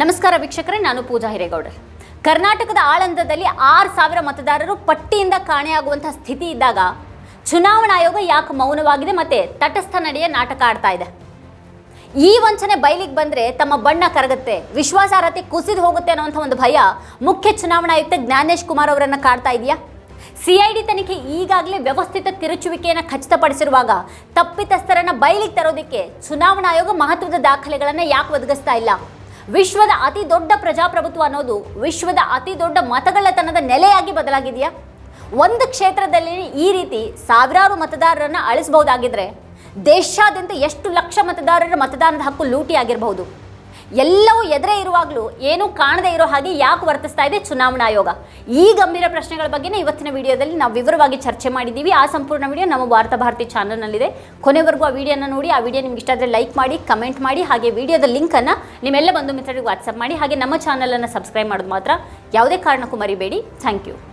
ನಮಸ್ಕಾರ ವೀಕ್ಷಕರೇ, ನಾನು ಪೂಜಾ ಹಿರೇಗೌಡರ್. ಕರ್ನಾಟಕದ ಆಳಂದದಲ್ಲಿ ಆರು ಸಾವಿರ ಮತದಾರರು ಪಟ್ಟಿಯಿಂದ ಕಾಣೆಯಾಗುವಂತಹ ಸ್ಥಿತಿ ಇದ್ದಾಗ ಚುನಾವಣಾ ಆಯೋಗ ಯಾಕೆ ಮೌನವಾಗಿದೆ ಮತ್ತೆ ತಟಸ್ಥ ನಡೆಯ ನಾಟಕ ಆಡ್ತಾ ಇದೆ. ಈ ವಂಚನೆ ಬಯಲಿಗೆ ಬಂದ್ರೆ ತಮ್ಮ ಬಣ್ಣ ಕರಗುತ್ತೆ, ವಿಶ್ವಾಸಾರ್ಹತೆ ಕುಸಿದು ಹೋಗುತ್ತೆ ಅನ್ನುವಂಥ ಒಂದು ಭಯ ಮುಖ್ಯ ಚುನಾವಣಾ ಆಯುಕ್ತ ಜ್ಞಾನೇಶ್ ಕುಮಾರ್ ಅವರನ್ನು ಕಾಡ್ತಾ ಇದೆಯಾ? ಸಿಐಡಿ ತನಿಖೆ ಈಗಾಗಲೇ ವ್ಯವಸ್ಥಿತ ತಿರುಚುವಿಕೆಯನ್ನು ಖಚಿತಪಡಿಸಿರುವಾಗ ತಪ್ಪಿತಸ್ಥರನ್ನ ಬಯಲಿಗೆ ತರೋದಕ್ಕೆ ಚುನಾವಣಾ ಆಯೋಗ ಮಹತ್ವದ ದಾಖಲೆಗಳನ್ನು ಯಾಕೆ ಒದಗಿಸ್ತಾ ಇಲ್ಲ? ವಿಶ್ವದ ಅತಿ ದೊಡ್ಡ ಪ್ರಜಾಪ್ರಭುತ್ವ ಅನ್ನೋದು ವಿಶ್ವದ ಅತಿ ದೊಡ್ಡ ಮತಗಳತನದ ನೆಲೆಯಾಗಿ ಬದಲಾಗಿದೆಯಾ? ಒಂದು ಕ್ಷೇತ್ರದಲ್ಲಿ ಈ ರೀತಿ ಸಾವಿರಾರು ಮತದಾರರನ್ನು ಅಳಿಸಬಹುದಾಗಿದ್ದರೆ ದೇಶಾದ್ಯಂತ ಎಷ್ಟು ಲಕ್ಷ ಮತದಾರರ ಮತದಾನದ ಹಕ್ಕು ಲೂಟಿ ಆಗಿರಬಹುದು ಎಲ್ಲವೂ ಎದುರೇ ಇರುವಾಗಲೂ ಏನೂ ಕಾಣದೇ ಇರೋ ಹಾಗೆ ಯಾಕೆ ವರ್ತಿಸ್ತಾ ಇದೆ ಚುನಾವಣಾ ಆಯೋಗ? ಈ ಗಂಭೀರ ಪ್ರಶ್ನೆಗಳ ಬಗ್ಗೆನೇ ಇವತ್ತಿನ ವಿಡಿಯೋದಲ್ಲಿ ನಾವು ವಿವರವಾಗಿ ಚರ್ಚೆ ಮಾಡಿದ್ದೀವಿ. ಆ ಸಂಪೂರ್ಣ ವಿಡಿಯೋ ನಮ್ಮ ವಾರ್ತಾ ಭಾರತಿ ಚಾನಲ್ನಲ್ಲಿದೆ. ಕೊನೆವರೆಗೂ ಆ ವಿಡಿಯೋನ ನೋಡಿ, ಆ ವಿಡಿಯೋ ನಿಮ್ಗೆ ಇಷ್ಟ ಆದರೆ ಲೈಕ್ ಮಾಡಿ, ಕಮೆಂಟ್ ಮಾಡಿ, ಹಾಗೆ ವಿಡಿಯೋದ ಲಿಂಕನ್ನು ನಿಮ್ಮೆಲ್ಲ ಬಂಧು ಮಿತ್ರರಿಗೆ ವಾಟ್ಸಪ್ ಮಾಡಿ, ಹಾಗೆ ನಮ್ಮ ಚಾನಲನ್ನು ಸಬ್ಸ್ಕ್ರೈಬ್ ಮಾಡೋದು ಮಾತ್ರ. ಯಾವುದೇ ಕಾರಣಕ್ಕೂ ಮರಿಬೇಡಿ. Thank you.